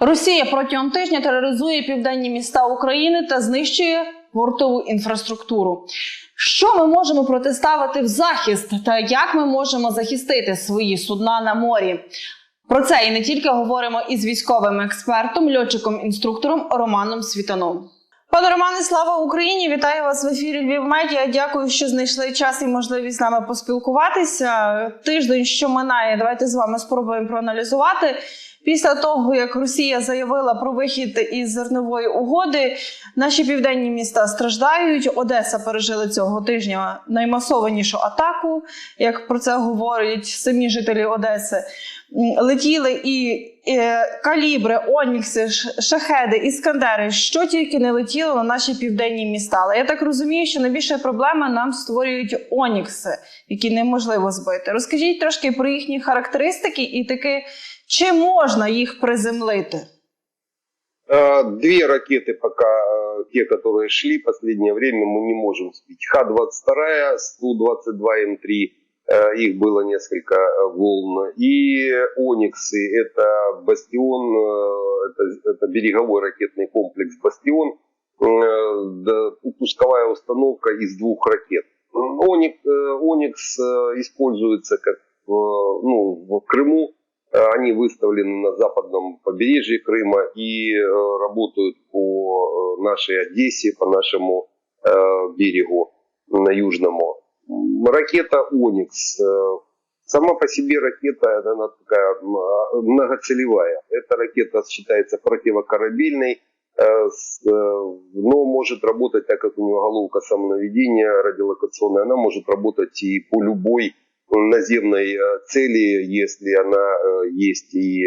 Росія протягом тижня тероризує південні міста України та знищує портову інфраструктуру. Що ми можемо протиставити в захист, та як ми можемо захистити свої судна на морі? Про це і не тільки говоримо із військовим експертом, льотчиком-інструктором Романом Світаном. Пане Романе, слава Україні! Вітаю вас в ефірі Львів Медіа. Дякую, що знайшли час і можливість з нами поспілкуватися. Тиждень, що минає, давайте з вами спробуємо проаналізувати. Після того, як Росія заявила про вихід із зернової угоди, наші південні міста страждають. Одеса пережила цього тижня наймасованішу атаку, як про це говорять самі жителі Одеси. Летіли і е, калібри, онікси, шахеди, іскандери, що тільки не летіло на наші південні міста. Але я так розумію, що найбільша проблема нам створюють онікси, які неможливо збити. Розкажіть трошки про їхні характеристики і таки, чи можна їх приземлити? Две ракеты пока, те, которые шли последнее время, мы не можем сбить. Х-22, 122 М3, э, их было несколько волн. И Ониксы, это Бастион, это, это береговой ракетный комплекс Бастион, пусковая установка из двух ракет. Оник, Оникс э, используется как в, ну, в Крыму, Они выставлены на западном побережье Крыма и э, работают по э, нашей Одессе, по нашему э, берегу на южному. Ракета «Оникс». э, Сама по себе ракета она такая а, многоцелевая. Эта ракета считается противокорабельной, э, э, но может работать, так как у нее головка самонаведения радиолокационная, она может работать и по любой наземной э, цели, если она э, есть и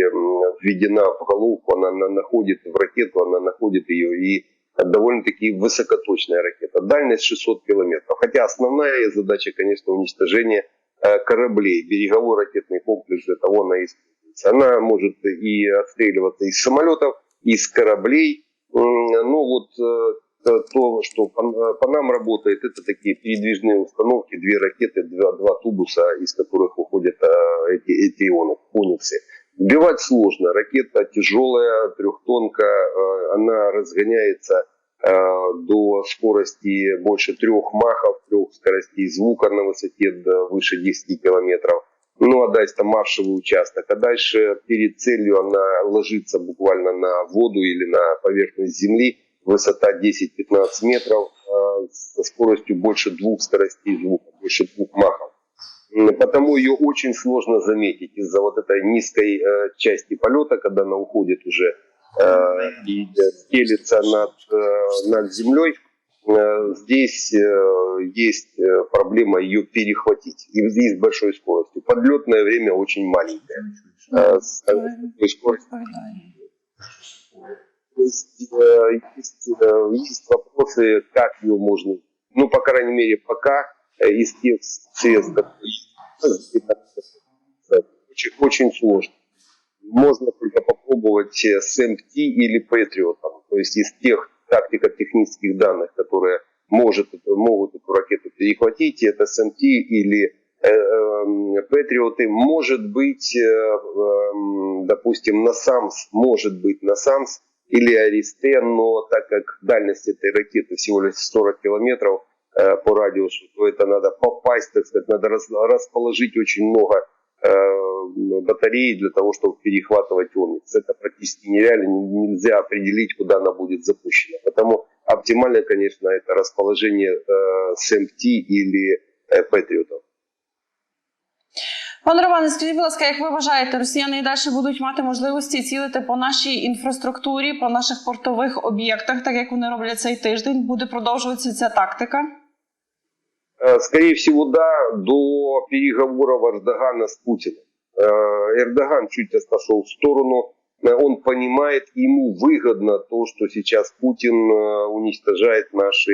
введена в головку, она, на- находит в ракету, она находит ее и довольно-таки высокоточная ракета. Дальность 600 километров. Хотя основная задача, конечно, уничтожение э, кораблей. Береговой ракетный комплекс для того она используется. Она может и отстреливаться из самолетов, из кораблей. Ну вот то- то, что по, э, по нам работает, это такие передвижные установки, две ракеты, два, два тубуса, из которых выходят э, эти, эти ионы, ониксы. Сбивать сложно. Ракета тяжелая, трехтонка, э, она разгоняется э, до скорости больше трех махов, трех скоростей звука на высоте до выше 10 километров. Ну, а дальше там маршевый участок. А дальше перед целью она ложится буквально на воду или на поверхность земли. Высота 10-15 метров э, со скоростью больше двух скоростей звука, больше двух махов. Потому ее очень сложно заметить из-за вот этой низкой э, части полета, когда она уходит уже э, и стелится над, э, над землей. Здесь есть проблема ее перехватить. И здесь большой скоростью. Подлетное время очень маленькое. С такой скоростью есть, э, есть, э, есть вопросы, как ее можно, ну, по крайней мере, пока э, из тех средств, очень, очень сложно. Можно только попробовать с МТ или Patriot. То есть из тех тактико-технических данных, которые может, могут эту ракету перехватить, это СМТ или эм, Патриоты, может быть, эм, допустим, НАСАМС, может быть, НАСАМС или Аристен, но так как дальность этой ракеты всего лишь 40 километров э, по радиусу, то это надо попасть, так сказать, надо раз- расположить очень много э, батарей для того, чтобы перехватывать Оникс. Это практически нереально, нельзя определить, куда она будет запущена. Потому оптимально, конечно, это расположение э, СМТ или э, Патриотов. Пане Романе, скажіть, будь ласка, як ви вважаєте, росіяни і далі будуть мати можливості цілити по нашій інфраструктурі, по наших портових об'єктах, так як вони роблять цей тиждень? Буде продовжуватися ця тактика? Э, Скорее всего, да, до переговоров Эрдогана с Путиным. Э, Эрдоган чуть отошел в сторону. Э, Он понимает, ему выгодно то, что сейчас Путин э, уничтожает наши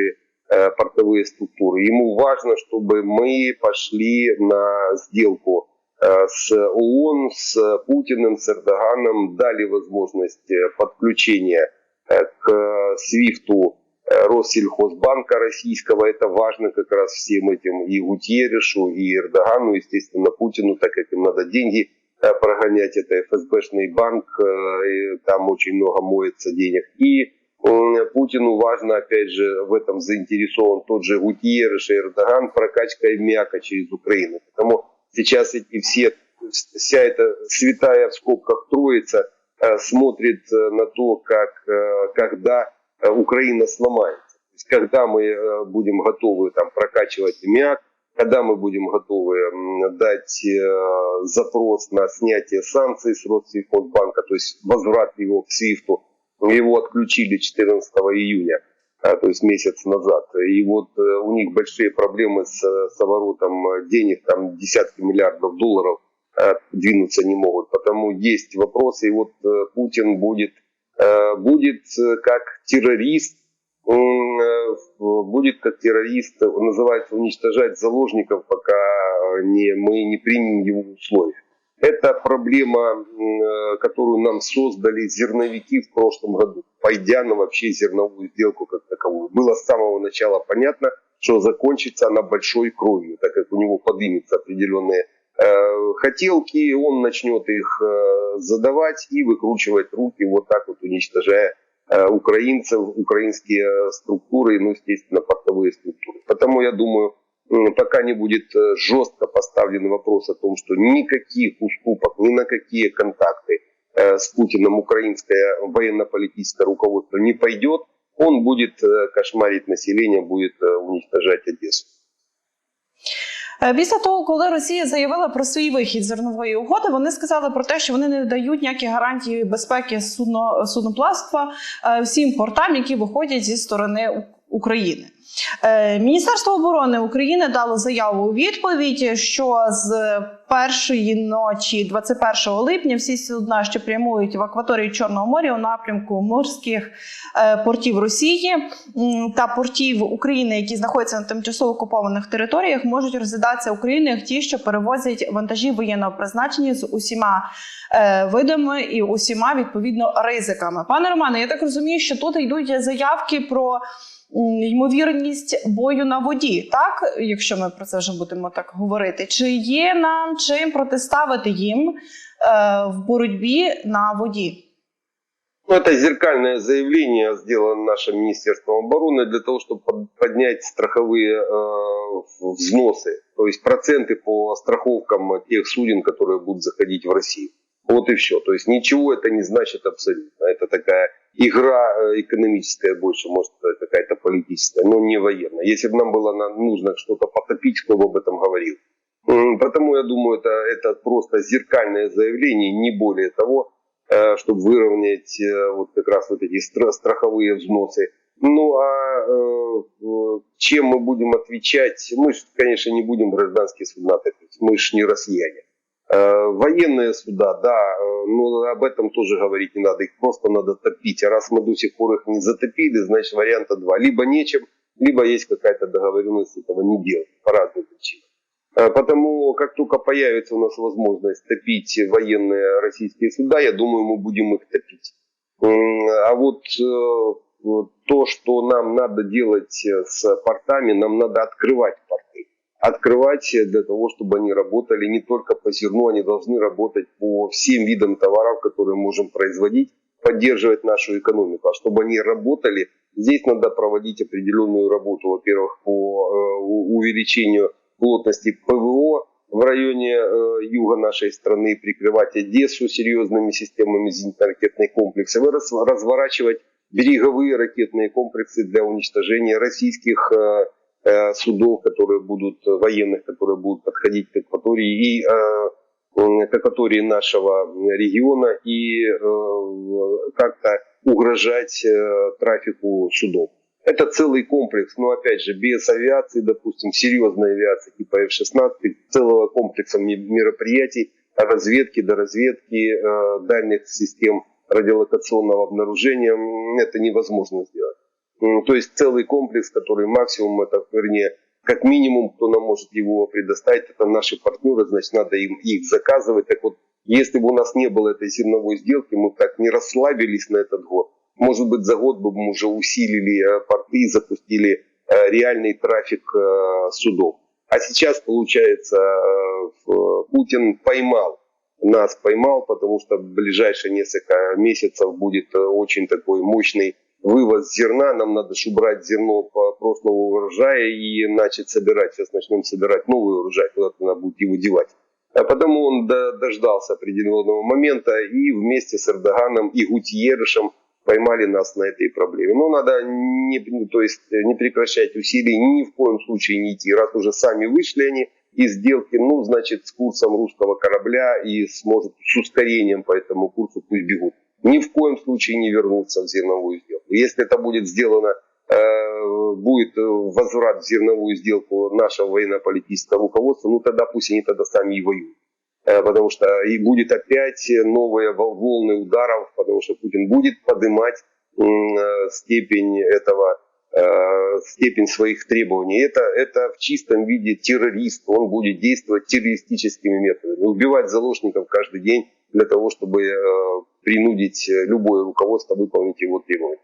э, портовые структуры. Ему важно, чтобы мы пошли на сделку э, с ООН, с Путиным, с Эрдоганом, дали возможность э, подключения э, к э, СВИФТу э, Россельхозбанка российского. Это важно как раз всем этим и Гутьерешу, и Эрдогану, естественно, Путину, так как им надо деньги э, прогонять. Это ФСБшный банк, э, там очень много моется денег. И Путину важно, опять же, в этом заинтересован тот же Гутьерреш и Эрдоган, прокачка мяка через Украину. Потому сейчас эти все, вся эта святая в скобках троица э, смотрит э, на то, как, э, когда Украина сломается. То есть, когда мы будем готовы там, прокачивать мяк, когда мы будем готовы дать запрос на снятие санкций с Россельхозбанка, то есть возврат его к СВИФТу, его отключили 14 июня, то есть месяц назад. И вот э, у них большие проблемы с, с оборотом э, денег, там десятки миллиардов долларов э, двинуться не могут. Потому есть вопросы, и вот Путин будет, будет как террорист, будет как террорист, называется уничтожать заложников, пока не, мы не примем его условия. Это проблема, э, которую нам создали зерновики в прошлом году, пойдя на вообще зерновую сделку как таковую. Было с самого начала понятно, что закончится она большой кровью, так как у него поднимутся определенные э, хотелки, он начнет их э, задавать и выкручивать руки, вот так вот уничтожая украинцев, украинские структуры, ну, естественно, портовые структуры. Потому я думаю, пока не будет э, жестко поставлен вопрос о том, что никаких уступок, ни на какие контакты э, с Путиным украинское военно-политическое руководство не пойдет, он будет э, кошмарить население, будет э, уничтожать Одессу. Е, Після того, коли Росія заявила про свій вихід з зернової угоди, вони сказали про те, що вони не дають ніякі гарантії безпеки судно, судноплавства е, всім портам, які виходять зі сторони У- України. Е, Міністерство оборони України дало заяву у відповідь, що з першої ночі, 21 липня, всі судна, що прямують в акваторії Чорного моря у напрямку морських е, портів Росії та портів України, які знаходяться на тимчасово окупованих територіях, можуть розглядатися Україною як ті, що перевозять вантажі воєнного призначення з усіма е, видами і усіма відповідно ризиками. Пане Романе, я так розумію, що тут йдуть заявки про ймовірність бою на воді, так якщо ми про це вже будемо так говорити, чи є нам чим протиставити їм е, в боротьбі на воді? Ну, это зеркальное заявление сделано нашим Министерством обороны для того, чтобы под- поднять страховые э, в- взносы, то есть проценты по страховкам тех суден, которые будут заходить в Россию. Вот и все. То есть ничего это не значит абсолютно. Это такая игра э, экономическая больше, может сказать, какая-то политическая, но не военная. Если бы нам было нужно что-то потопить, кто бы об этом говорил. Потому я думаю, это, это просто зеркальное заявление, не более того, э, чтобы выровнять э, вот как раз вот эти стра- страховые взносы. Ну а э, э, чем мы будем отвечать? Мы, конечно, не будем гражданские суда топить, мы же не россияне. Э, Военные суда, да, э, но об этом тоже говорить не надо, их просто надо топить. А раз мы до сих пор их не затопили, значит варианта два. Либо нечем, либо есть какая-то договоренность этого не делать по разным причинам. Э, Потому как только появится у нас возможность топить военные российские суда, я думаю, мы будем их топить. А вот то, что нам надо делать с портами, нам надо открывать порты. Открывать для того, чтобы они работали не только по зерну, они должны работать по всем видам товаров, которые можем производить, поддерживать нашу экономику. А чтобы они работали, здесь надо проводить определенную работу, во-первых, по э, увеличению плотности ПВО в районе э, юга нашей страны, прикрывать Одессу серьезными системами зенитно-ракетных комплексов и раз- разворачивать береговые ракетные комплексы для уничтожения российских э, судов, которые будут, э, военных, которые будут подходить к акватории и э, к акватории нашего региона и э, как-то угрожать э, трафику судов. Это целый комплекс, но опять же без авиации, допустим, серьезной авиации типа F-16, целого комплекса ме- мероприятий, разведки до разведки, э, дальних систем радиолокационного обнаружения, это невозможно сделать. М, То есть целый комплекс, который максимум, это, вернее, как минимум, кто нам может его предоставить, это наши партнеры, значит, надо им их заказывать. Так вот, если бы у нас не было этой зерновой сделки, мы так не расслабились на этот год, может быть, за год бы мы уже усилили э, порты и запустили э, реальный трафик э, судов. А сейчас, получается, Путин поймал нас поймал, потому что в ближайшие несколько месяцев будет очень такой мощный вывоз зерна. Нам надо ж убрать зерно по прошлого урожая и начать собирать. Сейчас начнем собирать новый урожай, куда-то надо будет его девать. А потому он до- дождался определенного момента и вместе с Эрдоганом и Гутьерышем поймали нас на этой проблеме. Но надо не, то есть не прекращать усилий, ни в коем случае не идти. Раз уже сами вышли они из сделки, ну, значит, с курсом русского корабля и с, может, с ускорением по этому курсу пусть бегут. Ни в коем случае не вернуться в зерновую сделку. Если это будет сделано, э, будет э, возврат в зерновую сделку нашего военно-политического руководства, ну, тогда пусть они тогда сами и воюют. Э, Потому что и будет опять новые вол- волны ударов, потому что Путин будет поднимать степень этого степень своих требований. Это, это в чистом виде террорист. Он будет действовать террористическими методами. Убивать заложников каждый день для того, чтобы принудить э, любое руководство выполнить его требования.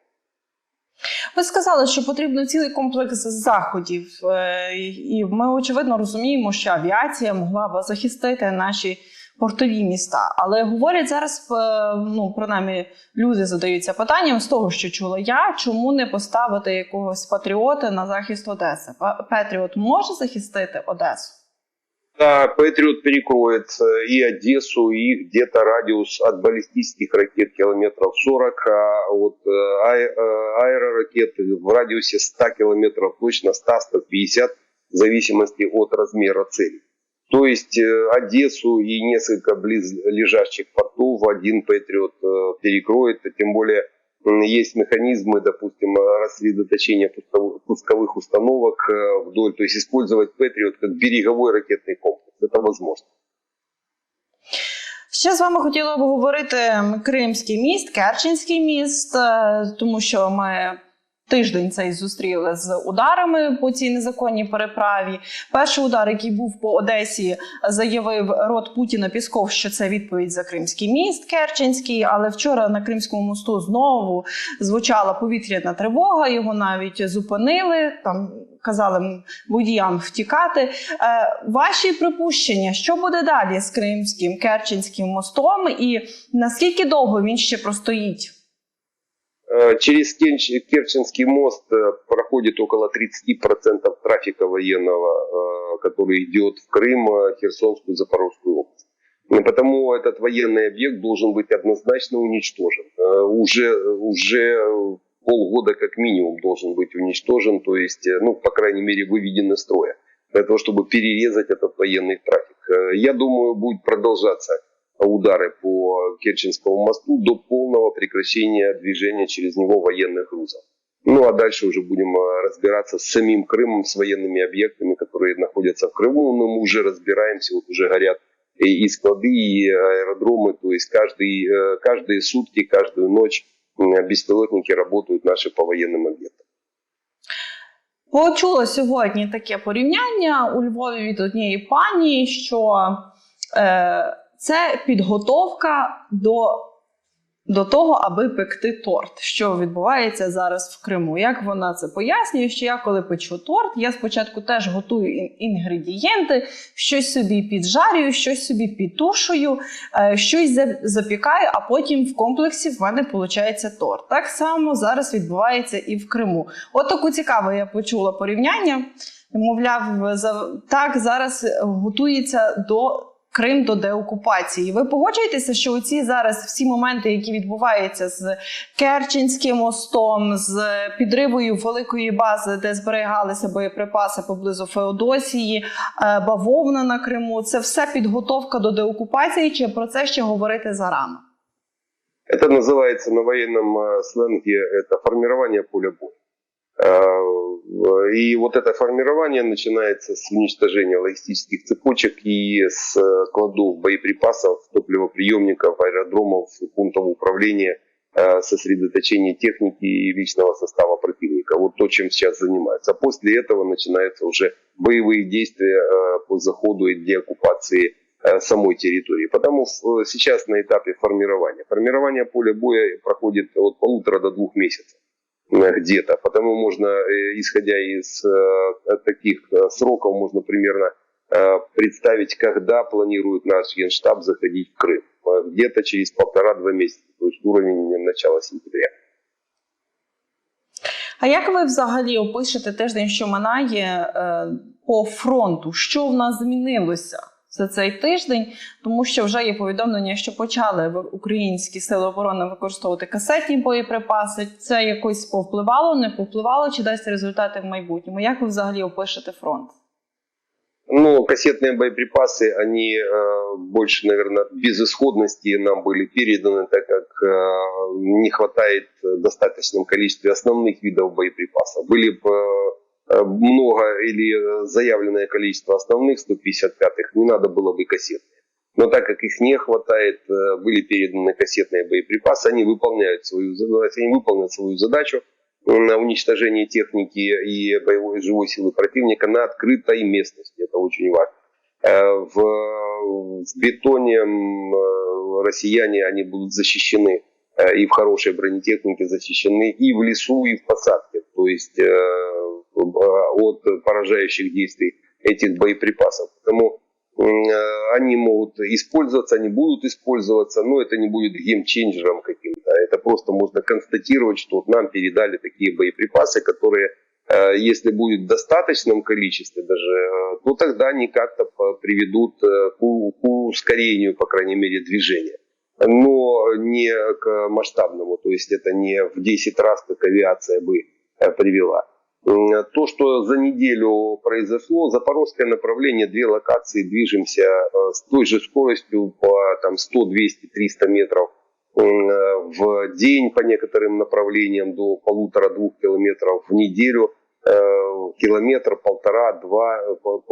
Ви сказали, що потрібно цілий комплекс заходів, е, і ми очевидно розуміємо, що авіація могла б захистити наші портові міста. Але говорять зараз, е, ну принаймні, люди задаються питанням з того, що чула я, чому не поставити якогось патріота на захист Одеси? Па- Петріот може захистити Одесу? Патриот перекроет и Одессу, и где-то радиус от баллистических ракет километров 40, а от э, э, аэроракет в радиусе 100 километров точно 100-150, в зависимости от размера цели. То есть э, Одессу и несколько близлежащих портов один Патриот перекроет, тем более есть механизмы, допустим, э, рассредоточения пустов- пусковых установок э, вдоль, то есть использовать Патриот как береговой ракетный комплекс. Это возможно. Ще з вами хотіла б говорити Кримський міст, Керченський міст, е, тому що ми тиждень цей зустріли з ударами по цій незаконній переправі. Перший удар, який був по Одесі, заявив рот Путіна Пісков, що це відповідь за Кримський міст Керченський. Але вчора на Кримському мосту знову звучала повітряна тривога. Його навіть зупинили. Там казали водіям втікати. Е, ваші припущення, що буде далі з Кримським Керченським мостом, і наскільки довго він ще простоїть? Э, Через Керченский мост э, проходит около 30% трафика военного, э, который идет в Крым, Херсонскую, Запорожскую область. И Потому этот военный объект должен быть однозначно уничтожен. Уже, уже полгода как минимум должен быть уничтожен, то есть, ну, по крайней мере, выведен из строя, для того, чтобы перерезать этот военный трафик. Я думаю, будет продолжаться удары по Керченскому мосту до полного прекращения движения через него военных грузов. Ну а дальше уже будем э, разбираться с самим Крымом, с военными объектами, которые находятся в Крыму. Но мы уже разбираемся, вот уже горят и, и склады, и аэродромы. То есть каждый, э, каждые сутки, каждую ночь м, беспилотники работают наши по военным объектам. Почула сьогодні таке порівняння у Львові від однієї пані, що е, це підготовка до, до того, аби пекти торт, що відбувається зараз в Криму. Як вона це пояснює? Що я коли печу торт, я спочатку теж готую інгредієнти, щось собі піджарюю, щось собі підтушую, е, щось запікаю, а потім в комплексі в мене виходить торт. Так само зараз відбувається і в Криму. От таку цікаве я почула порівняння. Мовляв, так зараз готується до Крим до деокупації. Ви погоджуєтеся, що оці зараз всі моменти, які відбуваються з Керченським мостом, з підривою великої бази, де зберігалися боєприпаси поблизу Феодосії, е, бавовна на Криму, це все підготовка до деокупації, чи про це ще говорити зарано? Это называется на военном э, сленге это формирование поля боя. Э, И вот это формирование начинается с уничтожения логистических цепочек и с э, складов боеприпасов, топливоприемников, аэродромов, пунктов управления, э, сосредоточения техники и личного состава противника. Вот то, чем сейчас занимаются. А после этого начинаются уже боевые действия по заходу и деоккупации самой территории. Потому сейчас на этапе формирования. Формирование поля боя проходит от полутора до двух месяцев где-то. Потому можно, э, исходя из э, таких э, сроков, можно примерно э, представить, когда планирует наш генштаб заходить в Крым. Э, Где-то через полтора-два месяца, то есть уровень начала сентября. А як ви взагалі опишете тиждень, що минає е, по фронту? Що в нас змінилося за цей тиждень? Тому що вже є повідомлення, що почали в- українські сили оборони використовувати касетні боєприпаси. Це якось повпливало, не повпливало, чи дасть результати в майбутньому? Як ви взагалі опишете фронт? Ну, кассетные боеприпасы, они э, больше, наверное, безысходности нам были переданы, так как э, не хватает в достаточном количестве основных видов боеприпасов. Были бы э, много или заявленное количество основных 155-х, не надо было бы кассетные. Но так как их не хватает, э, были переданы кассетные боеприпасы, они выполняют свою они выполнят свою задачу на уничтожение техники и боевой живой силы противника на открытой местности. Это очень важно. Э, В, в бетоне э, россияне они будут защищены э, и в хорошей бронетехнике защищены и в лесу, и в посадке. То есть э, э, от поражающих действий этих боеприпасов. Поэтому э, они могут использоваться, они будут использоваться, но это не будет геймченджером каким-то. Это просто можно констатировать, что вот нам передали такие боеприпасы, которые, э, если будет в достаточном количестве даже, э, то тогда они как-то приведут э, к ускорению, по крайней мере, движения. Но не к масштабному, то есть это не в 10 раз, как авиация бы э, привела. То, что за неделю произошло, запорожское направление, две локации, движемся э, с той же скоростью по там, 100, 200, 300 метров э, в день по некоторым направлениям до полутора-двух километров в неделю, э, километр, полтора, два,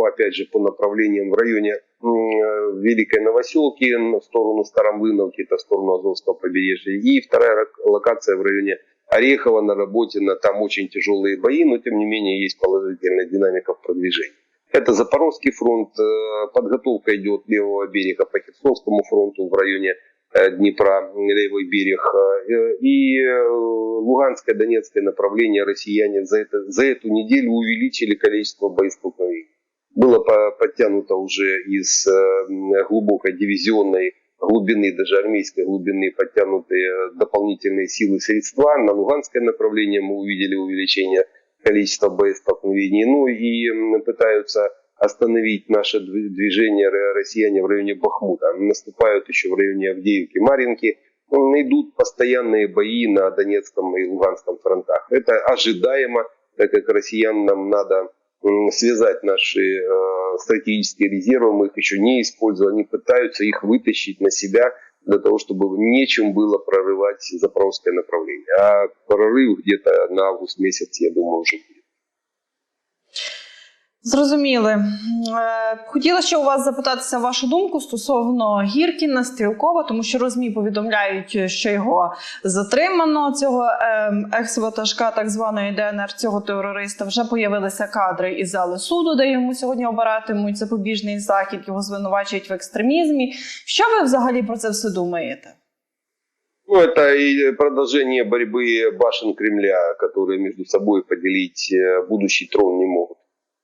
опять же, по направлениям в районе Великой Новоселки в сторону Старомлыновки, это в сторону Азовского побережья, и вторая локация в районе Орехова на Работино, там очень тяжелые бои, но тем не менее есть положительная динамика в продвижении. Это Запорожский фронт, э, подготовка идет левого берега по Херсонскому фронту в районе э, Днепра, левый берег. Э, И Луганское, Донецкое направление россияне за, это, за эту неделю увеличили количество боестолкновений. Было по- подтянуто уже из глубокой дивизионной глубины, даже армейской глубины, подтянуты э, дополнительные силы средства. На Луганское направление мы увидели увеличение количества боестолкновений. Ну и пытаются остановить наше дв- движение россияне в районе Бахмута. Наступают еще в районе Авдеевки, Маринки. Идут постоянные бои на Донецком и Луганском фронтах. Это ожидаемо, так как россиянам надо связать наши э, стратегические резервы, мы их еще не использовали, они пытаются их вытащить на себя для того, чтобы нечем было прорывать запорожское направление. А прорыв где-то на август месяц, я думаю, уже будет. Зрозуміли. Е, Хотіла ще у вас запитатися вашу думку стосовно Гіркіна Стрілкова, тому що розмі повідомляють, що його затримано цього ем, екс-ватажка так званої ДНР, цього терориста. Вже появилися кадри із зали суду, де йому сьогодні обиратимуть запобіжний захід. Його звинувачують в екстремізмі. Що ви взагалі про це все думаєте? Ну, это и продолжение борьбы башен Кремля, которые между собой поделить э, будущий трон не могут.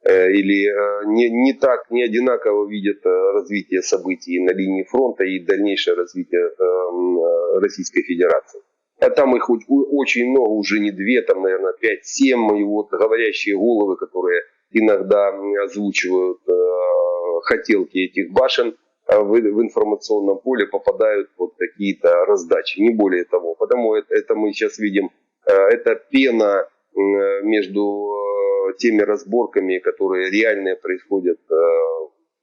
Э, Или э, не, не так, не одинаково видят э, развитие событий на линии фронта и дальнейшее развитие эм, Российской Федерации. А там их очень много, уже не две, там, наверное, пять, семь, и вот говорящие головы, которые иногда озвучивают хотелки этих башен, а в, информационном поле попадают вот какие-то раздачи, не более того. Потому это, это мы сейчас видим, это пена между теми разборками, которые реальные происходят э,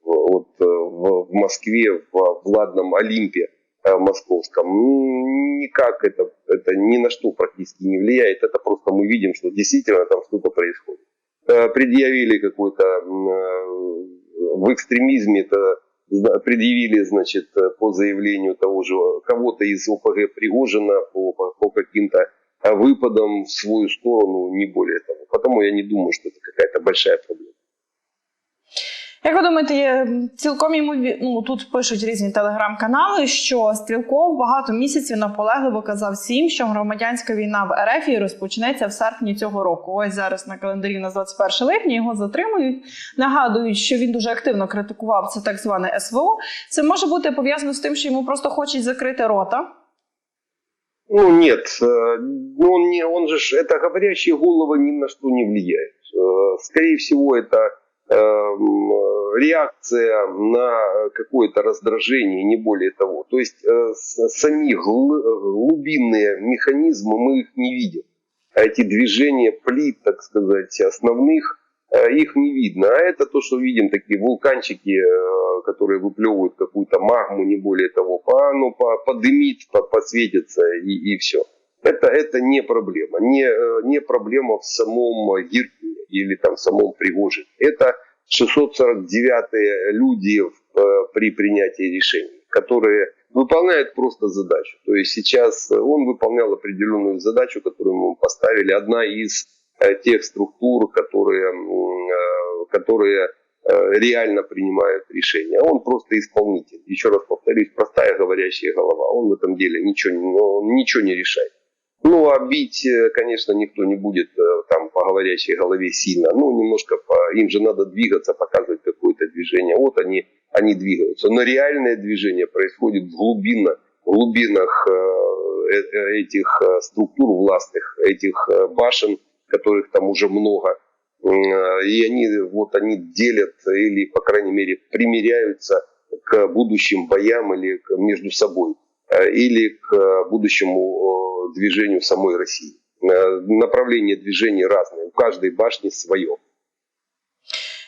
вот, э, в, Москве, в Владном Олимпе э, московском. Никак это, это ни на что практически не влияет. Это просто мы видим, что действительно там что-то происходит. Предъявили какой-то в экстремизме это предъявили, значит, по заявлению того же кого-то из ОПГ Пригожина по, по, по каким-то э, выпадам в свою сторону, не более того. Потому я не думаю, что это какая-то большая проблема. Як ви думаєте, є цілком ймові... ну, тут пишуть різні телеграм-канали, що Стрілков багато місяців наполегливо казав всім, що громадянська війна в РФ розпочнеться в серпні цього року. Ось зараз на календарі на 21 липня його затримують. Нагадують, що він дуже активно критикував це так зване СВО. Це може бути пов'язано з тим, що йому просто хочуть закрити рота. Ну нет, э, ну, он, не, он же, это говорящие головы ни на что не влияет. Э, Скорее всего, это э, реакция на какое-то раздражение, не более того. То есть сами гл- глубинные механизмы мы их не видим. А эти движения плит, так сказать, основных, их не видно. А это то, что видим, такие вулканчики, э, которые выплевывают какую-то магму, не более того, по, ну, по, подымит, по, посветится и, и все. Это, это не проблема. Не, э, не проблема в самом Гиркине или там в самом Пригожине. Это 649-е люди в- э, при принятии решений, которые выполняют просто задачу. То есть сейчас э, он выполнял определенную задачу, которую ему поставили. Одна из э, тех структур, которые, э, которые э, реально принимают решения. Он просто исполнитель. Еще раз повторюсь, простая говорящая голова. Он в этом деле ничего, он ничего не решает. Ну, а бить, э, конечно, никто не будет э, там по говорящей голове сильно. Ну, немножко по, им же надо двигаться, показывать какое-то движение. Вот они, они двигаются. Но реальное движение происходит в глубинах, глубинах э, э, этих структур властных, этих башен, которых там уже много. Э, И они, вот они делят или, по крайней мере, примиряются к будущим боям или к- между собой э, или к будущему движению самой России. Э, Направление движения разные, у каждой башни свое.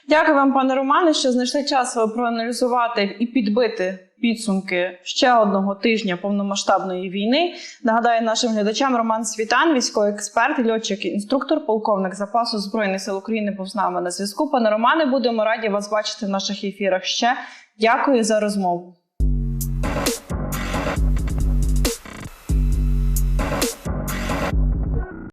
Дякую вам, пане Романе, що знайшли час проаналізувати і підбити підсумки ще одного тижня повномасштабної війни. Нагадаю нашим глядачам Роман Світан, військовий експерт, льотчик, інструктор, полковник запасу збройних сил України, був з нами на зв'язку. Пане Романе, будемо раді вас бачити в наших ефірах ще. Дякую за розмову.